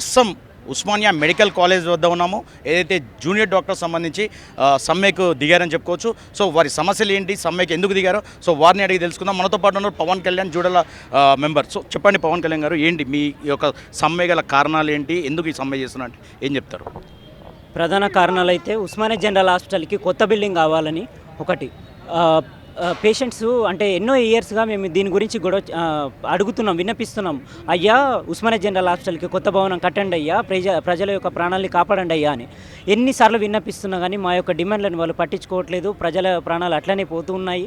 ప్రస్తుతం Osmania medical college వద్ద ఉన్నాము. ఏదైతే జూనియర్ డాక్టర్ సంబంధించి సమ్మెకు దిగారని చెప్పుకోవచ్చు. సో వారి సమస్యలు ఏంటి సమ్మెకు ఎందుకు దిగారో? సో వారిని అడిగి తెలుసుకుందాం. మనతో పాటు ఉన్నారు పవన్ కళ్యాణ్ జూడల మెంబర్. సో చెప్పండి పవన్ కళ్యాణ్ గారు ఏంటి మీ యొక్క సమ్మె గల కారణాలు ఏంటి? ఎందుకు ఈ సమ్మె చేస్తున్నారు? ఏం చెప్తారు? ప్రధాన కారణాలు అయితే ఉస్మానియా జనరల్ హాస్పిటల్కి కొత్త బిల్డింగ్ కావాలని ఒకటి. పేషెంట్స్ అంటే ఎన్నో ఇయర్స్గా మేము దీని గురించి గొడవ అడుగుతున్నాం విన్నపిస్తున్నాం. అయ్యా ఉస్మానియా జనరల్ హాస్పిటల్కి కొత్త భవనం కట్టండి అయ్యా ప్రజ ప్రజల యొక్క ప్రాణాలని కాపాడండి అయ్యా అని. ఎన్నిసార్లు విన్నపిస్తున్నా కానీ మా యొక్క డిమాండ్లను వాళ్ళు పట్టించుకోవట్లేదు. ప్రజల ప్రాణాలు అట్లనే పోతూ ఉన్నాయి.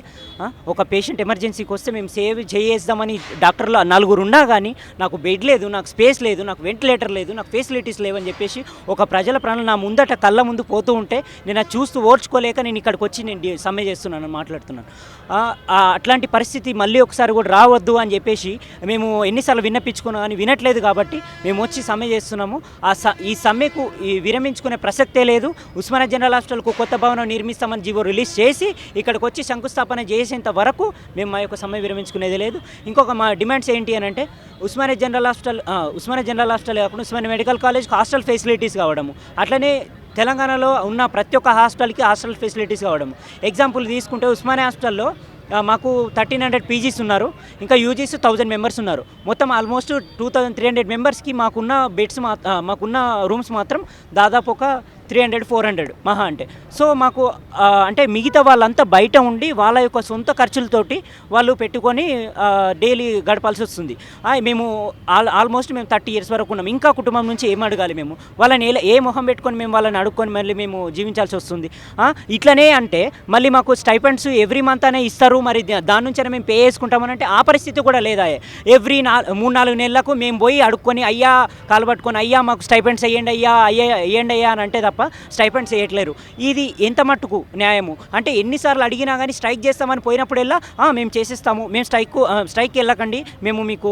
ఒక పేషెంట్ ఎమర్జెన్సీకి వస్తే మేము సేవ్ చేసేద్దామని డాక్టర్లు నలుగురు ఉన్నా కానీ నాకు బెడ్ లేదు నాకు స్పేస్ లేదు నాకు వెంటిలేటర్ లేదు నాకు ఫెసిలిటీస్ లేవని చెప్పేసి ఒక ప్రజల ప్రాణాలు నా ముందట కళ్ళ ముందు పోతూ ఉంటే నేను చూస్తూ ఓర్చుకోలేక నేను ఇక్కడికి వచ్చి నేను సమ్మె చేస్తున్నాను మాట్లాడుతున్నాను. అట్లాంటి పరిస్థితి మళ్ళీ ఒకసారి కూడా రావద్దు అని చెప్పేసి మేము ఎన్నిసార్లు విన్నపించుకున్నా కానీ వినట్లేదు కాబట్టి మేము వచ్చి సమ్మె చేస్తున్నాము. ఆ స ఈ సమ్మెకు ఈ విరమించుకునే ప్రసక్తే లేదు. ఉస్మానియా జనరల్ హాస్పిటల్కు కొత్త భవనం నిర్మిస్తామని జీవో రిలీజ్ చేసి ఇక్కడికి వచ్చి శంకుస్థాపన చేసేంత వరకు మేము మా యొక్క సమ్మె విరమించుకునేది లేదు. ఇంకొక మా డిమాండ్స్ ఏంటి అని అంటే Osmania general hospital Osmania general hospital కాకుండా ఉస్మానియా మెడికల్ కాలేజ్కి హాస్టల్ ఫెసిలిటీస్ కావడము. అట్లనే తెలంగాణలో ఉన్న ప్రతి ఒక్క హాస్టల్కి హాస్టల్ ఫెసిలిటీస్ కావడం. ఎగ్జాంపుల్ తీసుకుంటే ఉస్మానియా హాస్టల్లో మాకు థర్టీన్ హండ్రెడ్ పీజీస్ ఉన్నారు ఇంకా యూజీస్ థౌజండ్ మెంబర్స్ ఉన్నారు. మొత్తం almost two thousand three hundred మెంబర్స్కి మాకున్న బెడ్స్ మా మాకున్న రూమ్స్ మాత్రం దాదాపు ఒక త్రీ హండ్రెడ్ ఫోర్ హండ్రెడ్ మహా అంటే. సో మాకు అంటే మిగతా వాళ్ళంతా బయట ఉండి వాళ్ళ యొక్క సొంత ఖర్చులతోటి వాళ్ళు పెట్టుకొని డైలీ గడపాల్సి వస్తుంది. మేము ఆల్ ఆల్మోస్ట్ మేము థర్టీ ఇయర్స్ వరకు ఉన్నాం. ఇంకా కుటుంబం నుంచి ఏం అడగాలి మేము? వాళ్ళని ఎలా- ఏ మొహం పెట్టుకొని మేము వాళ్ళని అడుక్కొని మళ్ళీ మేము జీవించాల్సి వస్తుంది? ఇట్లనే అంటే మళ్ళీ మాకు స్టైపెండ్స్ ఎవ్రీ మంత్ అనే ఇస్తారు. మరి దాని నుంచైనా మేము పే చేసుకుంటామని అంటే ఆ పరిస్థితి కూడా లేదా? ఎవ్రీ నా మూడు నాలుగు నెలలకు మేము పోయి అడుక్కొని అయ్యా కాలు పట్టుకొని అయ్యా మాకు స్టైపెండ్స్ వేయండి అయ్యా అయ్యా వేయండి అయ్యా అని అంటే తప్ప స్టైపెండ్స్ వేయట్లేరు ఇది ఎంత మట్టుకు న్యాయము? అంటే ఎన్నిసార్లు అడిగినా కానీ స్ట్రైక్ చేస్తామని పోయినప్పుడెల్లా మేము చేసేస్తాము మేము స్ట్రైక్ స్ట్రైక్కి వెళ్ళకండి మేము మీకు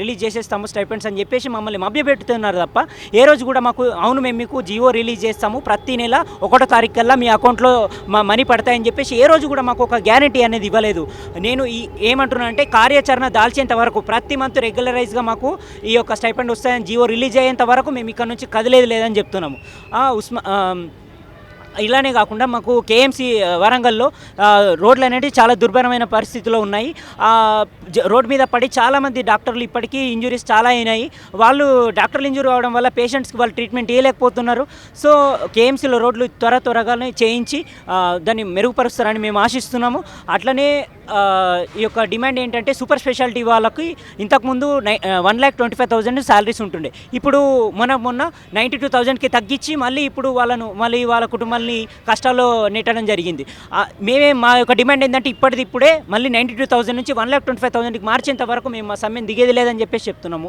రిలీజ్ చేసేస్తాము స్టైపెండ్స్ అని చెప్పేసి మమ్మల్ని మభ్యపెడుతున్నారు తప్ప ఏ రోజు కూడా మాకు అవును మేము మీకు జియో రిలీజ్ చేస్తాము ప్రతి నెల ఒకటో తారీఖు కల్లా మీ అకౌంట్లో మా మనీ పడతాయని చెప్పేసి ఏ రోజు కూడా మాకు ఒక గ్యారంటీ అనేది ఇవ్వలేదు. నేను ఈ ఏమంటున్నా అంటే కార్యాచరణ దాల్చేంత వరకు ప్రతి మంత్ రెగ్యులరైజ్గా మాకు ఈ యొక్క స్టైపెండ్ వస్తాయని జియో రిలీజ్ అయ్యేంత వరకు మేము ఇక్కడ నుంచి కదిలేదు లేదని చెప్తున్నాము. ఉస్మా ఆ, ఇలానే కాకుండా మాకు కేఎంసి వరంగల్లో రోడ్లు అనేవి చాలా దుర్భరమైన పరిస్థితిలో ఉన్నాయి. రోడ్డు రోడ్ మీద పడి చాలామంది డాక్టర్లు ఇప్పటికీ ఇంజురీస్ చాలా అయినాయి. వాళ్ళు డాక్టర్లు ఇంజూరీ అవడం వల్ల పేషెంట్స్కి వాళ్ళు ట్రీట్మెంట్ ఇవ్వలేకపోతున్నారు సో కేఎంసీలో రోడ్లు త్వర త్వరగానే చేయించి దాన్ని మెరుగుపరుస్తారని మేము ఆశిస్తున్నాము. అట్లనే ఈ యొక్క డిమాండ్ ఏంటంటే సూపర్ స్పెషాలిటీ వాళ్ళకి ఇంతకుముందు నై one lakh twenty five thousand salaries ఉంటుండే. ఇప్పుడు మొన్న మొన్న నైంటీ టూ థౌజండ్కి తగ్గించి మళ్ళీ ఇప్పుడు వాళ్ళను మళ్ళీ వాళ్ళ మమ్మల్ని కష్టాల్లో నెట్టడం జరిగింది. మేమే మా యొక్క డిమాండ్ ఏంటంటే ఇప్పటిది ఇప్పుడే మళ్ళీ నైంటీ టూ థౌసండ్ నుంచి వన్ ల్యాక్ ట్వంటీ ఫైవ్ థౌసండ్కి మార్చేంత వరకు మేము మా సమ్మెను దిగేది లేదని చెప్పేసి చెప్తున్నాము.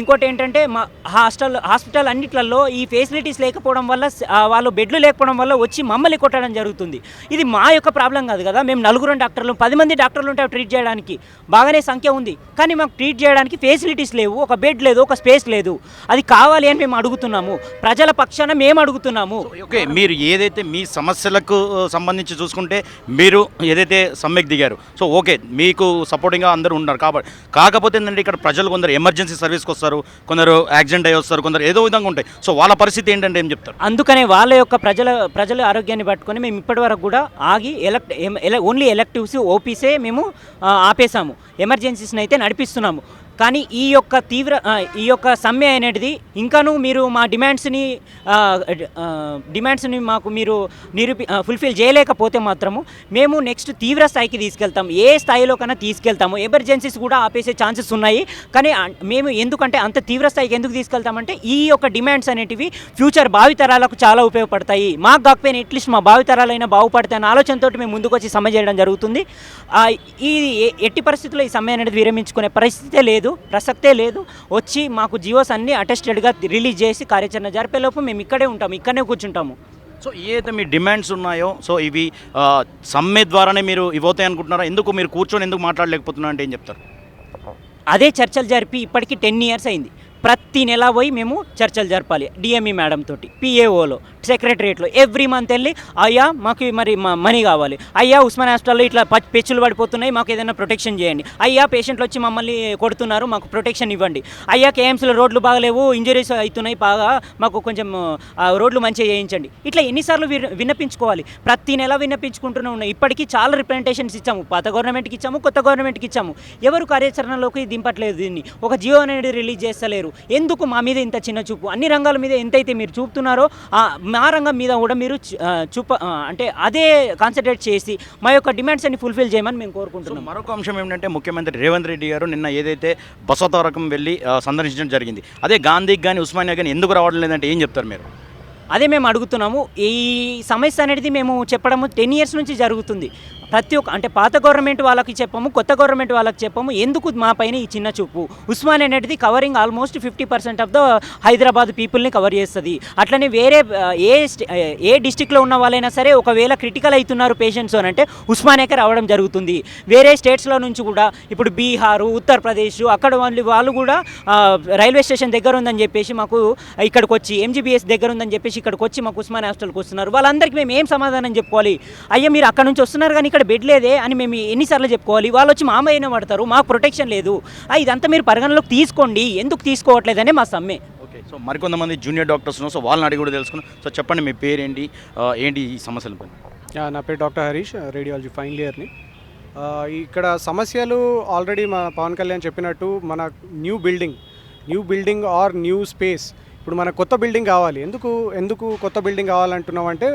ఇంకోటి ఏంటంటే మా హాస్టల్ హాస్పిటల్ అన్నిట్లలో ఈ ఫెసిలిటీస్ లేకపోవడం వల్ల వాళ్ళు బెడ్లు లేకపోవడం వల్ల వచ్చి మమ్మల్ని కొట్టడం జరుగుతుంది. ఇది మా యొక్క ప్రాబ్లం కాదు కదా మేము నలుగురు డాక్టర్లు పది మంది డాక్టర్లు ఉంటాయి ట్రీట్ చేయడానికి బాగానే సంఖ్య ఉంది. కానీ మాకు ట్రీట్ చేయడానికి ఫెసిలిటీస్ లేవు ఒక బెడ్ లేదు ఒక స్పేస్ లేదు. అది కావాలి అని మేము అడుగుతున్నాము. ప్రజల పక్షాన మేము అడుగుతున్నాము. ఓకే మీరు ఏదైతే మీ సమస్యలకు సంబంధించి చూసుకుంటే మీరు ఏదైతే సమ్మెకు దిగారు సో ఓకే మీకు సపోర్టింగ్గా అందరూ ఉన్నారు కాబట్టి కాకపోతే ఏంటంటే ఇక్కడ ప్రజలు కొందరు ఎమర్జెన్సీ సర్వీస్కి వస్తారు కొందరు యాక్సిడెంట్ అయ్యి వస్తారు కొందరు ఏదో విధంగా ఉంటాయి. సో వాళ్ళ పరిస్థితి ఏంటంటే ఏం చెప్తారు? అందుకనే వాళ్ళ యొక్క ప్రజల ప్రజల ఆరోగ్యాన్ని పట్టుకొని మేము ఇప్పటి వరకు కూడా ఆగి ఎలక్ట్ ఓన్లీ ఎలక్టివ్స్ ఓపీసే మేము ఆపేసాము ఎమర్జెన్సీస్ని అయితే నడిపిస్తున్నాము. కానీ ఈ యొక్క తీవ్ర ఈ యొక్క సమ్మె అనేది ఇంకాను మీరు మా డిమాండ్స్ని డిమాండ్స్ని మాకు మీరు నిరూపి ఫుల్ఫిల్ చేయలేకపోతే మాత్రము మేము నెక్స్ట్ తీవ్ర స్థాయికి తీసుకెళ్తాం. ఏ స్థాయిలో కన్నా తీసుకెళ్తాము. ఎమర్జెన్సీస్ కూడా ఆపేసే ఛాన్సెస్ ఉన్నాయి. కానీ మేము ఎందుకంటే అంత తీవ్ర స్థాయికి ఎందుకు తీసుకెళ్తామంటే ఈ యొక్క డిమాండ్స్ అనేటివి ఫ్యూచర్ భావితరాలకు చాలా ఉపయోగపడతాయి. మాకు కాకపోయినా అట్లీస్ట్ మా భావితరాలైనా బాగుపడతాయి ఆలోచనతో మేము ముందుకు వచ్చి సమ్మె చేయడం జరుగుతుంది. ఈ ఎట్టి పరిస్థితుల్లో ఈ సమ్మె అనేది విరమించుకునే పరిస్థితే లేదు. ప్రసక్తే లేదు. వచ్చి మాకు జియోస్ అన్ని అటెస్టెడ్గా రిలీజ్ చేసి కార్యాచరణ జరిపేలోపు మేము ఇక్కడే ఉంటాము ఇక్కడనే కూర్చుంటాము. సో ఏదైతే మీ డిమాండ్స్ ఉన్నాయో సో ఇవి సమ్మె ద్వారానే మీరు ఇవ్వతాయి అనుకుంటున్నారా? ఎందుకు మీరు కూర్చొని ఎందుకు మాట్లాడలేకపోతున్నా అంటే ఏం చెప్తారు? అదే చర్చలు జరిపి ఇప్పటికి టెన్ ఇయర్స్ అయింది. ప్రతి నెల పోయి మేము చర్చలు జరపాలి డిఎంఈ మేడం తోటి పిఏఓలో సెక్రటరియట్లో ఎవ్రీ మంత్ వెళ్ళి అయ్యా మాకు మరి మనీ కావాలి. అయ్యా ఉస్మాన్ హాస్పిటల్లో ఇట్లా ప- పెచ్చులు పడిపోతున్నాయి మాకు ఏదైనా ప్రొటెక్షన్ చేయండి. అయ్యా పేషెంట్లు వచ్చి మమ్మల్ని కొడుతున్నారు మాకు ప్రొటెక్షన్ ఇవ్వండి. అయ్యా కేఎంసీలో రోడ్లు బాగలేవు ఇంజరీస్ అవుతున్నాయి బాగా మాకు కొంచెం రోడ్లు మంచిగా చేయించండి. ఇట్లా ఎన్నిసార్లు విన- విన్నపించుకోవాలి. ప్రతి నెల విన్నపించుకుంటూనే ఉన్నాయి ఇప్పటికీ చాలా రిప్రజెంటేషన్స్ ఇచ్చాము. పాత గవర్నమెంట్కి ఇచ్చాము కొత్త గవర్నమెంట్కి ఇచ్చాము. ఎవరు కార్యాచరణలోకి దింపట్లేదు దీన్ని. ఒక జియో అనేది రిలీజ్ చేస్తలేరు. ఎందుకు మా మీద ఇంత చిన్న చూపు? అన్ని రంగాల మీద ఎంతైతే మీరు చూపుతున్నారో ఆ మా రంగం మీద కూడా మీరు చూప అంటే అదే కాన్సన్ట్రేట్ చేసి మా యొక్క డిమాండ్స్ అన్ని ఫుల్ఫిల్ చేయమని మేము కోరుకుంటున్నాం. మరొక అంశం ఏంటంటే ముఖ్యమంత్రి రేవంత్ రెడ్డి గారు నిన్న ఏదైతే బసవతారకం వెళ్ళి సందర్శించడం జరిగింది. అదే గాంధీకి కానీ ఉస్మానియా కానీ ఎందుకు రావడం లేదంటే ఏం చెప్తారు మీరు? అదే మేము అడుగుతున్నాము. ఈ సమస్య అనేది మేము చెప్పడము టెన్ ఇయర్స్ నుంచి జరుగుతుంది. ప్రతి ఒక్క అంటే పాత గవర్నమెంట్ వాళ్ళకి చెప్పము కొత్త గవర్నమెంట్ వాళ్ళకి చెప్పము. ఎందుకు మా పైన ఈ చిన్న చూపు? ఉస్మాన్ అనేది covering almost fifty percent of the Hyderabad పీపుల్ని కవర్ చేస్తుంది. అట్లనే వేరే ఏ స్టే- ఏ డిస్టిక్లో ఉన్న వాళ్ళైనా సరే ఒకవేళ క్రిటికల్ అవుతున్నారు పేషెంట్స్ అని అంటే ఉస్మానియాకే రావడం జరుగుతుంది. వేరే స్టేట్స్లో నుంచి కూడా ఇప్పుడు బీహారు ఉత్తరప్రదేశ్ అక్కడ వాళ్ళు వాళ్ళు కూడా రైల్వే స్టేషన్ దగ్గర ఉందని చెప్పేసి మాకు ఇక్కడికి వచ్చి ఎంజీబీఎస్ దగ్గర ఉందని చెప్పేసి ఇక్కడికి వచ్చి మాకు ఉస్మాన్ హాస్టల్కి వస్తున్నారు. వాళ్ళందరికీ మేము ఏం సమాధానం చెప్పుకోవాలి? అయ్యా మీరు అక్కడ నుంచి వస్తున్నారు కానీ ఇక్కడ బెడ్ లేదే అని మేము ఎన్నిసార్లు చెప్పుకోవాలి. వాళ్ళు వచ్చి మామయ్యనే పడతారు మాకు ప్రొటెక్షన్ లేదు. ఇదంతా మీరు పరిగణలోకి తీసుకోండి. ఎందుకు తీసుకోవట్లేదనే మా సమ్మె. ఓకే. సో మరికొంతమంది జూనియర్ డాక్టర్స్ ఉన్నారు. సో వాళ్ళని అడిగి కూడా తెలుసుకున్నాం సో చెప్పండి మీ పేరేంటి? ఏంటి ఈ సమస్యల పైన? నా పేరు డాక్టర్ హరీష్ రేడియాలజీ ఫైనల్ ఇయర్ని ఇక్కడ సమస్యలు ఆల్రెడీ మన పవన్ కళ్యాణ్ చెప్పినట్టు మన new building new building or new space ఇప్పుడు మన కొత్త బిల్డింగ్ కావాలి. ఎందుకు ఎందుకు కొత్త బిల్డింగ్ కావాలంటున్నాం అంటే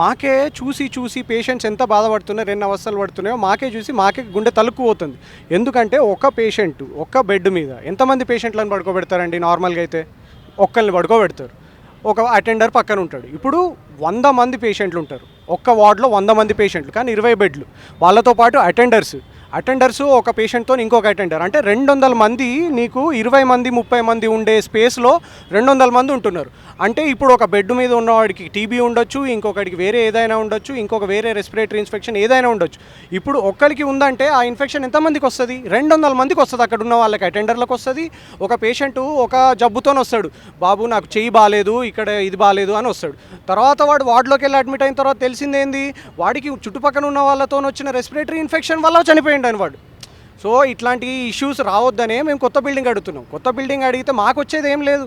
మాకే చూసి చూసి పేషెంట్స్ ఎంత బాధపడుతున్నాయో ఎన్ని అవస్థలు పడుతున్నాయో మాకే చూసి మాకే గుండె తలుక్కుపోతుంది ఎందుకంటే ఒక పేషెంట్ ఒక్క బెడ్ మీద ఎంతమంది పేషెంట్లను పడుకోబెడతారండి నార్మల్గా అయితే? ఒక్కరిని పడుకోబెడతారు. ఒక అటెండర్ పక్కన ఉంటాడు. ఇప్పుడు వంద మంది పేషెంట్లు ఉంటారు. ఒక్క వార్డులో వంద మంది పేషెంట్లు కానీ ఇరవై బెడ్లు. వాళ్ళతో పాటు అటెండర్స్. అటెండర్స్ ఒక పేషెంట్తో ఇంకొక అటెండర్ అంటే రెండు వందల మంది నీకు ఇరవై మంది ముప్పై మంది ఉండే స్పేస్లో రెండు వందల మంది ఉంటున్నారు. అంటే ఇప్పుడు ఒక బెడ్ మీద ఉన్నవాడికి టీబీ ఉండొచ్చు ఇంకొకడికి వేరే ఏదైనా ఉండొచ్చు ఇంకొక వేరే రెస్పిరేటరీ ఇన్ఫెక్షన్ ఏదైనా ఉండొచ్చు. ఇప్పుడు ఒక్కరికి ఉందంటే ఆ ఇన్ఫెక్షన్ ఎంతమందికి వస్తుంది? రెండు వందల మందికి వస్తుంది అక్కడ ఉన్న వాళ్ళకి అటెండర్లకు వస్తుంది. ఒక పేషెంట్ ఒక జబ్బుతో వస్తాడు. బాబు నాకు చెయ్యి బాగాలేదు ఇక్కడ ఇది బాగాలేదు అని వస్తాడు. తర్వాత వాడు వార్డులోకి వెళ్ళి అడ్మిట్ అయిన తర్వాత తెలిసిందేంది? వాడికి చుట్టుపక్కల ఉన్న వాళ్ళతో వచ్చిన రెస్పిరేటరీ ఇన్ఫెక్షన్ వల్ల చనిపోయింది అని వాడు. సో ఇట్లాంటి ఇష్యూస్ రావద్దనే మేము కొత్త బిల్డింగ్ అడుగుతున్నాం. కొత్త బిల్డింగ్ అడిగితే మాకు వచ్చేది ఏం లేదు.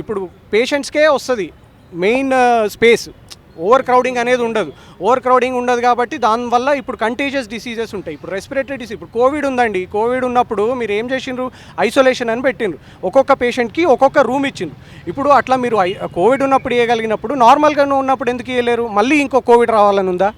ఇప్పుడు పేషెంట్స్కే వస్తుంది మెయిన్ స్పేస్ ఓవర్ క్రౌడింగ్ అనేది ఉండదు. ఓవర్ క్రౌడింగ్ ఉండదు కాబట్టి దానివల్ల ఇప్పుడు కంటేజియస్ డిసీజెస్ ఉంటాయి. ఇప్పుడు రెస్పిరేటరీ డిసీజ్ ఇప్పుడు కోవిడ్ ఉందండి. కోవిడ్ ఉన్నప్పుడు మీరు ఏం చేసిండ్రు? ఐసోలేషన్ అని పెట్టిండ్రు. ఒక్కొక్క పేషెంట్కి ఒక్కొక్క రూమ్ ఇచ్చిండ్రు. ఇప్పుడు అట్లా మీరు కోవిడ్ ఉన్నప్పుడు ఇవ్వగలిగినప్పుడు నార్మల్గా ఉన్నప్పుడు ఎందుకు ఇవ్వలేరు మళ్ళీ ఇంకో కోవిడ్ రావాలని ఉందా?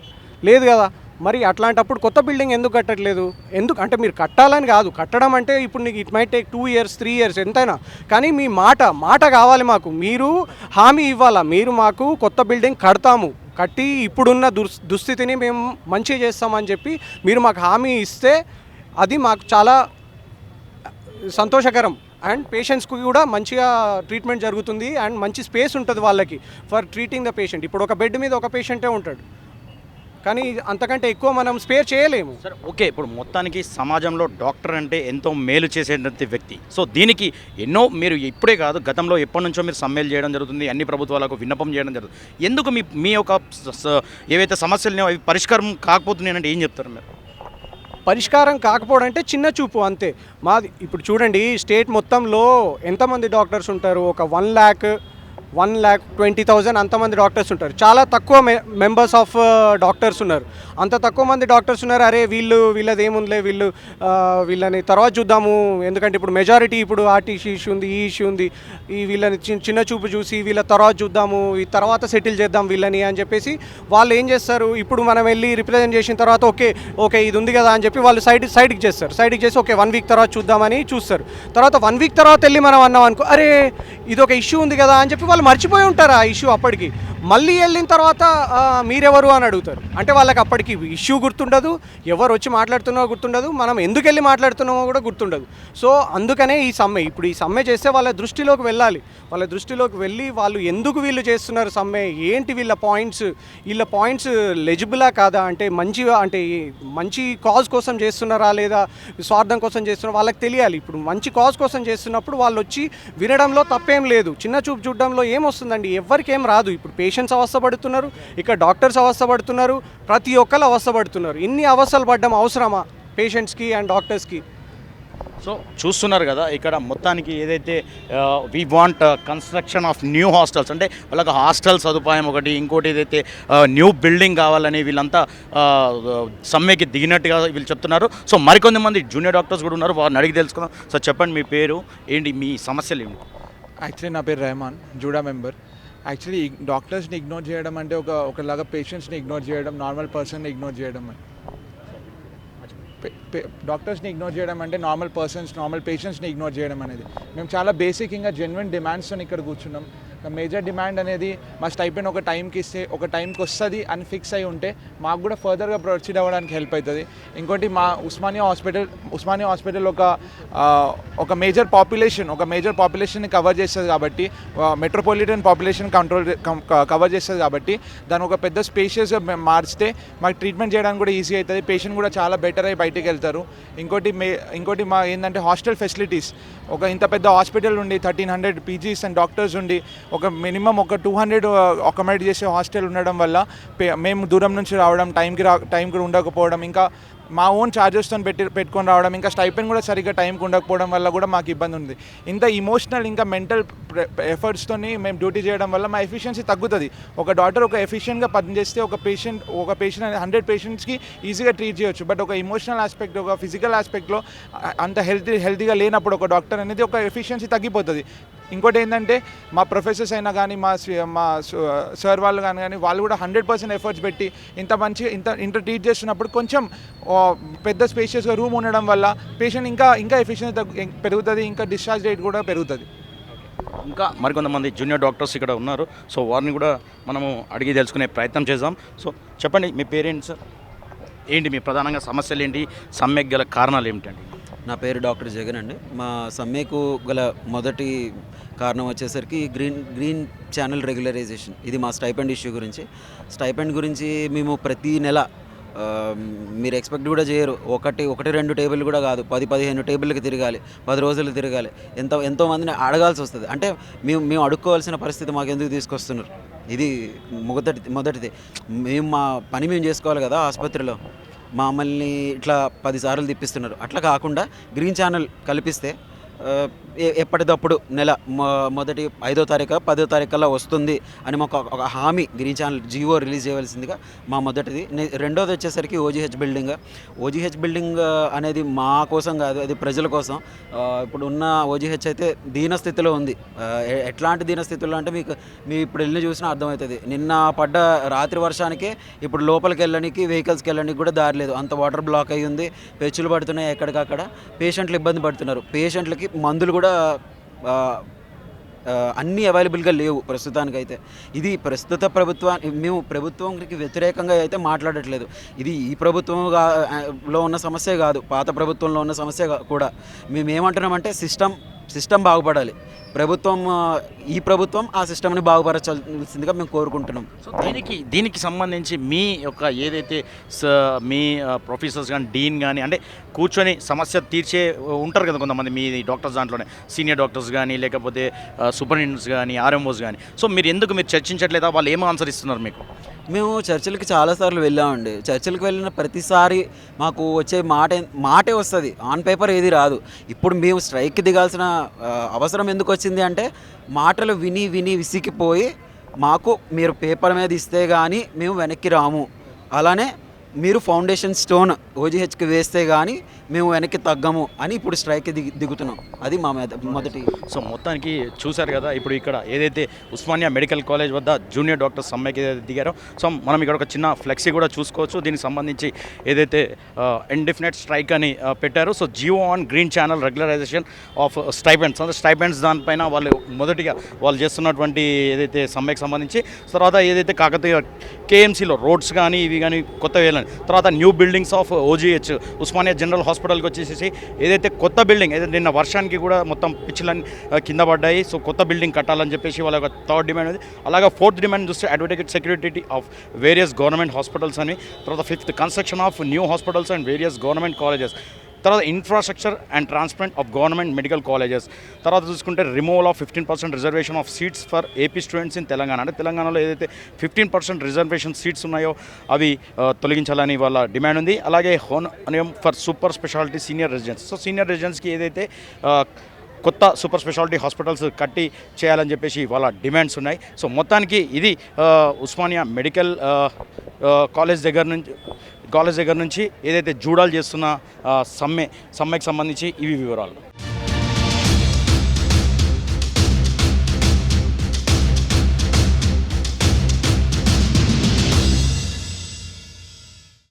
లేదు కదా. మరి అట్లాంటప్పుడు కొత్త బిల్డింగ్ ఎందుకు కట్టట్లేదు? ఎందుకు అంటే మీరు కట్టాలని కాదు. కట్టడం అంటే ఇప్పుడు నీకు it might take two years three years ఎంతైనా. కానీ మీ మాట మాట కావాలి మాకు. మీరు హామీ ఇవ్వాలా? మీరు మాకు కొత్త బిల్డింగ్ కడతాము. కట్టి ఇప్పుడున్న దుస్ దుస్థితిని మేము మంచిగా చేస్తామని చెప్పి మీరు మాకు హామీ ఇస్తే అది మాకు చాలా సంతోషకరం. అండ్ పేషెంట్స్కి కూడా మంచిగా ట్రీట్మెంట్ జరుగుతుంది. అండ్ మంచి స్పేస్ ఉంటుంది వాళ్ళకి ఫర్ ట్రీటింగ్ ద పేషెంట్ ఇప్పుడు ఒక బెడ్ మీద ఒక పేషెంటే ఉంటాడు. కానీ అంతకంటే ఎక్కువ మనం స్పేర్ చేయలేము. సరే ఓకే ఇప్పుడు మొత్తానికి సమాజంలో డాక్టర్ అంటే ఎంతో మేలు చేసేటువంటి వ్యక్తి. సో దీనికి ఎన్నో మీరు ఇప్పుడే కాదు గతంలో ఎప్పటి నుంచో మీరు సమ్మెలు చేయడం జరుగుతుంది అన్ని ప్రభుత్వాలకు విన్నపం చేయడం జరుగుతుంది. ఎందుకు మీ మీ యొక్క ఏవైతే సమస్యలు అవి పరిష్కారం కాకపోతున్నాయంటే ఏం చెప్తారు మీరు? పరిష్కారం కాకపోవడం అంటే చిన్న చూపు అంతే. మాది ఇప్పుడు చూడండి స్టేట్ మొత్తంలో ఎంతమంది డాక్టర్స్ ఉంటారు? ఒక one lakh one lakh twenty thousand అంతమంది డాక్టర్స్ ఉంటారు. చాలా తక్కువ మె మెంబర్స్ ఆఫ్ డాక్టర్స్ ఉన్నారు. అంత తక్కువ మంది డాక్టర్స్ ఉన్నారు అరే వీళ్ళు వీళ్ళది ఏముందిలే వీళ్ళు వీళ్ళని తర్వాత చూద్దాము ఎందుకంటే ఇప్పుడు మెజారిటీ ఇప్పుడు ఆర్టీసీ ఇష్యూ ఉంది ఈ ఇష్యూ ఉంది ఈ వీళ్ళని చిన్న చిన్న చూపు చూసి వీళ్ళ తర్వాత చూద్దాము ఈ తర్వాత సెటిల్ చేద్దాం వీళ్ళని అని చెప్పేసి వాళ్ళు ఏం చేస్తారు ఇప్పుడు మనం వెళ్ళి రిప్రజెంట్ చేసిన తర్వాత ఓకే ఓకే ఇది ఉంది కదా అని చెప్పి వాళ్ళు సైడ్ సైడ్కి చేస్తారు. సైడ్కి చేసి ఓకే వన్ వీక్ తర్వాత చూద్దామని చూస్తారు. తర్వాత వన్ వీక్ తర్వాత వెళ్ళి మనం అన్నాం అనుకో అరే ఇది ఒక ఇష్యూ ఉంది కదా అని చెప్పి వాళ్ళు మర్చిపోయి ఉంటారు ఆ ఇష్యూ అప్పటికి? మళ్ళీ వెళ్ళిన తర్వాత మీరెవరు అని అడుగుతారు. అంటే వాళ్ళకి అప్పటికి ఇష్యూ గుర్తుండదు ఎవరు వచ్చి మాట్లాడుతున్నారో గుర్తుండదు మనం ఎందుకు వెళ్ళి మాట్లాడుతున్నామో కూడా గుర్తుండదు. సో అందుకనే ఈ సమ్మె ఇప్పుడు ఈ సమ్మె చేస్తే వాళ్ళ దృష్టిలోకి వెళ్ళాలి. వాళ్ళ దృష్టిలోకి వెళ్ళి వాళ్ళు ఎందుకు వీళ్ళు చేస్తున్నారు సమ్మె ఏంటి వీళ్ళ పాయింట్స్ వీళ్ళ పాయింట్స్ లెజిబులా కాదా? అంటే మంచిగా అంటే మంచి కాజ్ కోసం చేస్తున్నారా లేదా? స్వార్థం కోసం చేస్తున్నారా వాళ్ళకి తెలియాలి. ఇప్పుడు మంచి కాజ్ కోసం చేస్తున్నప్పుడు వాళ్ళు వచ్చి వినడంలో తప్పేం లేదు. చిన్న చూపు చూడడంలో ఏమొస్తుందండి ఎవరికేం ఏం రాదు. ఇప్పుడు పేషెంట్స్ అవస్థపడుతున్నారు ఇక్కడ డాక్టర్స్ అవస్థపడుతున్నారు ప్రతి ఒక్కరు అవస్థపడుతున్నారు. ఇన్ని అవస్థలు పడడం అవసరమా పేషెంట్స్కి అండ్ డాక్టర్స్కి? సో చూస్తున్నారు కదా ఇక్కడ మొత్తానికి ఏదైతే we want construction of new hostels అంటే వాళ్ళకి హాస్టల్ సదుపాయం ఒకటి ఇంకోటి ఏదైతే న్యూ బిల్డింగ్ కావాలని వీళ్ళంతా సమ్మెకి దిగినట్టుగా వీళ్ళు చెప్తున్నారు. సో మరికొంత మంది జూనియర్ డాక్టర్స్ కూడా ఉన్నారు వారిని అడిగి తెలుసుకుందాం. సో చెప్పండి మీ పేరు ఏంటి మీ సమస్యలు ఏంటి యాక్చువల్లీ నా పేరు రెహమాన్ జూడా మెంబర్. యాక్చువల్లీ డాక్టర్స్ని ఇగ్నోర్ చేయడం అంటే ఒక ఒకలాగా పేషెంట్స్ని ఇగ్నోర్ చేయడం నార్మల్ పర్సన్ని ఇగ్నోర్ చేయడం. డాక్టర్స్ని ఇగ్నోర్ చేయడం అంటే నార్మల్ పర్సన్స్ నార్మల్ పేషెంట్స్ని ఇగ్నోర్ చేయడం అనేది. మేము చాలా బేసిక్ ఇంకా జెన్యున్ డిమాండ్స్తో ఇక్కడ కూర్చున్నాం. మేజర్ డిమాండ్ అనేది మా స్టైపెండ్ ఒక టైంకి ఇస్తే ఒక టైంకి వస్తుంది అని ఫిక్స్ అయి ఉంటే మాకు కూడా ఫర్దర్గా ప్రొసీడ్ అవ్వడానికి హెల్ప్ అవుతుంది ఇంకోటి మా ఉస్మానియా హాస్పిటల్ ఉస్మానియా హాస్పిటల్ ఒక ఒక మేజర్ పాపులేషన్ ఒక మేజర్ పాపులేషన్ని కవర్ చేస్తుంది కాబట్టి మెట్రోపాలిటన్ పాపులేషన్ కంట్రోల్ కవర్ చేస్తుంది కాబట్టి దాని ఒక పెద్ద స్పేషియస్గా మార్చితే మాకు ట్రీట్మెంట్ చేయడానికి కూడా ఈజీ అవుతుంది పేషెంట్ కూడా చాలా బెటర్ అయ్యి బయటికి వెళ్తారు. ఇంకోటి మే ఇంకోటి మా ఏంటంటే హాస్టల్ ఫెసిలిటీస్ ఒక ఇంత పెద్ద హాస్పిటల్ ఉండి thirteen hundred PGs and doctors ఉండి ఒక మినిమం ఒక టూ హండ్రెడ్ అకామిడేట్ చేసే హాస్టల్ ఉండడం వల్ల మేము దూరం నుంచి రావడం టైంకి రా టైంకి ఉండకపోవడం ఇంకా మా ఓన్ ఛార్జెస్తో పెట్టి పెట్టుకొని రావడం ఇంకా స్టైపెండ్ కూడా సరిగ్గా టైంకి ఉండకపోవడం వల్ల కూడా మాకు ఇబ్బంది ఉంది. ఇంత ఇమోషనల్ ఇంకా మెంటల్ ఎఫర్ట్స్తో మేము డ్యూటీ చేయడం వల్ల మా ఎఫిషియన్సీ తగ్గుతుంది. ఒక డాక్టర్ ఒక ఎఫిషియెంట్గా పనిచేస్తే ఒక పేషెంట్ ఒక పేషెంట్ హండ్రెడ్ పేషెంట్స్కి ఈజీగా ట్రీట్ చేయొచ్చు. బట్ ఒక ఇమోషనల్ ఆస్పెక్ట్ ఒక ఫిజికల్ ఆస్పెక్ట్లో అంత హెల్తీ హెల్తీగా లేనప్పుడు ఒక డాక్టర్ అనేది ఒక ఎఫిషియన్సీ తగ్గిపోతుంది. ఇంకోటి ఏంటంటే మా ప్రొఫెసర్స్ అయినా కానీ మా మా సార్ వాళ్ళు కానీ కానీ వాళ్ళు కూడా హండ్రెడ్ పర్సెంట్ ఎఫర్ట్స్ పెట్టి ఇంత మంచి ఇంత ఇంత ట్రీట్ చేస్తున్నప్పుడు కొంచెం పెద్ద స్పేషియస్గా రూమ్ ఉండడం వల్ల పేషెంట్ ఇంకా ఇంకా ఎఫిషియన్సీ పెరుగుతుంది ఇంకా డిశ్చార్జ్ రేట్ కూడా పెరుగుతుంది. ఇంకా మరికొంతమంది జూనియర్ డాక్టర్స్ ఇక్కడ ఉన్నారు. సో వారిని కూడా మనము అడిగి తెలుసుకునే ప్రయత్నం చేద్దాం. సో చెప్పండి మీ పేరెంట్స్ ఏంటి మీ ప్రధానంగా సమస్యలు ఏంటి? సమ్మెకు గల కారణాలు ఏమిటండి? నా పేరు డాక్టర్ జగన్ అండి. మా సమ్మెకు గల మొదటి కారణం వచ్చేసరికి గ్రీన్ గ్రీన్ ఛానల్ రెగ్యులరైజేషన్ ఇది మా స్టైపెండ్ ఇష్యూ గురించి. స్టైపెండ్ గురించి మేము ప్రతి నెల మీరు ఎక్స్పెక్ట్ కూడా చేయరు. ఒకటి ఒకటి రెండు టేబుల్ కూడా కాదు. పది పదిహేను టేబుల్కి తిరగాలి. పది రోజులు తిరగాలి. ఎంతో ఎంతోమందిని అడగాల్సి వస్తుంది. అంటే మేము మేము అడుక్కోవాల్సిన పరిస్థితి మాకు ఎందుకు తీసుకొస్తున్నారు? ఇది మొదటి మొదటిది. మేము మా పని మేము చేసుకోవాలి కదా ఆసుపత్రిలో. మమ్మల్ని ఇట్లా పదిసార్లు తిప్పిస్తున్నారు. అట్లా కాకుండా గ్రీన్ ఛానల్ కల్పిస్తే ఎప్పటిదప్పుడు నెల మొ- మొదటి ఐదో తారీఖు పదో తారీఖుల్లో వస్తుంది అని మాకు ఒక- హామీ గ్రీన్ ఛానల్ జియో రిలీజ్ చేయవలసిందిగా మా మొదటిది. రెండోది వచ్చేసరికి ఓజీహెచ్ బిల్డింగ్. ఓజీహెచ్ బిల్డింగ్ అనేది మా కోసం కాదు అది ప్రజల కోసం. ఇప్పుడు ఉన్న ఓజీహెచ్ అయితే దీనస్థితిలో ఉంది. ఎట్లాంటి దీనస్థితిలో అంటే మీకు మీ ఇప్పుడు వెళ్ళి చూసినా అర్థమవుతుంది. నిన్న పడ్డ రాత్రి వర్షానికి ఇప్పుడు లోపలికి వెళ్ళడానికి వెహికల్స్కి వెళ్ళడానికి కూడా దారి లేదు. అంత వాటర్ బ్లాక్ అయ్యి ఉంది పెచ్చులు పడుతున్నాయి ఎక్కడికక్కడ. పేషెంట్లు ఇబ్బంది పడుతున్నారు. పేషెంట్లకి మందులు కూడా అన్నీ అవైలబుల్గా లేవు ప్రస్తుతానికైతే. ఇది ప్రస్తుత ప్రభుత్వం మేము ప్రభుత్వంకి వ్యతిరేకంగా అయితే మాట్లాడట్లేదు. ఇది ఈ ప్రభుత్వం లో ఉన్న సమస్య కాదు. పాత ప్రభుత్వంలో ఉన్న సమస్య కూడా. మేము ఏమంటున్నామంటే సిస్టమ్ సిస్టమ్ బాగుపడాలి. ప్రభుత్వం ఈ ప్రభుత్వం ఆ సిస్టమ్ని బాగుపరచాల్సిందిగా మేము కోరుకుంటున్నాం. సో దీనికి దీనికి సంబంధించి మీ యొక్క ఏదైతే స- మీ ప్రొఫెసర్స్ కానీ డీన్ కానీ అంటే కూర్చొని సమస్య తీర్చే ఉంటారు కదా కొంతమంది మీ డాక్టర్స్ దాంట్లోనే. సీనియర్ డాక్టర్స్ కానీ లేకపోతే సూపరింటెండెంట్స్ కానీ ఆర్ఎంఓస్ కానీ సో మీరు ఎందుకు మీరు చర్చించట్లేదా? వాళ్ళు ఏం ఆన్సర్ ఇస్తున్నారు మీకు? మేము చర్చిలకి చాలాసార్లు వెళ్ళామండి. చర్చిలకు వెళ్ళిన ప్రతిసారి మాకు వచ్చే మాట మాటే వస్తుంది. ఆన్ పేపర్ ఏది రాదు. ఇప్పుడు మేము స్ట్రైక్కి దిగాల్సిన అవసరం ఎందుకు వచ్చింది అంటే మాటలు విని విని విసిగిపోయి మాకు మీరు పేపర్ మీద ఇస్తే కానీ మేము వెనక్కి రాము. అలానే మీరు ఫౌండేషన్ స్టోన్ ఓజీహెచ్కి వేస్తే కానీ మేము వెనక్కి తగ్గము అని ఇప్పుడు స్ట్రైక్ దిగి దిగుతున్నాం. అది మా మెద- మొదటి. సో మొత్తానికి చూశారు కదా ఇప్పుడు ఇక్కడ ఏదైతే ఉస్మానియా మెడికల్ కాలేజ్ వద్ద జూనియర్ డాక్టర్ సమ్మెకి ఏదైతే దిగారో సో మనం ఇక్కడ ఒక చిన్న ఫ్లెక్సీ కూడా చూసుకోవచ్చు. దీనికి సంబంధించి ఏదైతే ఇండిఫినెట్ స్ట్రైక్ అని పెట్టారు so GO on green channel regularisation of stipends అంటే స్టైపెండ్స్ దానిపైన వాళ్ళు మొదటిగా వాళ్ళు చేస్తున్నటువంటి ఏదైతే సమ్మెకి సంబంధించి తర్వాత ఏదైతే కాకతీయ కేఎంసీలో రోడ్స్ కానీ ఇవి కానీ కొత్త వేయాలని తర్వాత new buildings of OGH Osmania general హాస్పిటల్కి వచ్చేసి ఏదైతే కొత్త బిల్డింగ్ ఏదైతే నిన్న వర్షానికి కూడా మొత్తం పిచ్చులన్నీ కింద పడ్డాయి. సో కొత్త బిల్డింగ్ కట్టాలని చెప్పేసి వాళ్ళ థర్డ్ డిమాండ్ ఉంది. అలాగే ఫోర్త్ డిమాండ్ చూస్తే advertise security of various government hospitals అని తర్వాత fifth construction of new hospitals and various government colleges. తర్వాత infrastructure and transplant of government medical colleges తర్వాత చూసుకుంటే removal of fifteen percent reservation of seats for AP students in Telangana అంటే తెలంగాణలో ఏదైతే fifteen percent reservation seats ఉన్నాయో అవి తొలగించాలని వాళ్ళ డిమాండ్ ఉంది. అలాగే హోన్ for super speciality senior residents so senior రెసిడెన్స్కి ఏదైతే కొత్త సూపర్ స్పెషాలిటీ హాస్పిటల్స్ కట్టి చేయాలని చెప్పేసి వాళ్ళ డిమాండ్స్ ఉన్నాయి. సో మొత్తానికి ఇది ఉస్మానియా మెడికల్ కాలేజ్ దగ్గర నుంచి కాలేజ్ దగ్గర నుంచి ఏదైతే జూడాలు చేస్తున్న సమ్మె సమ్మెకి సంబంధించి ఇవి వివరాలు.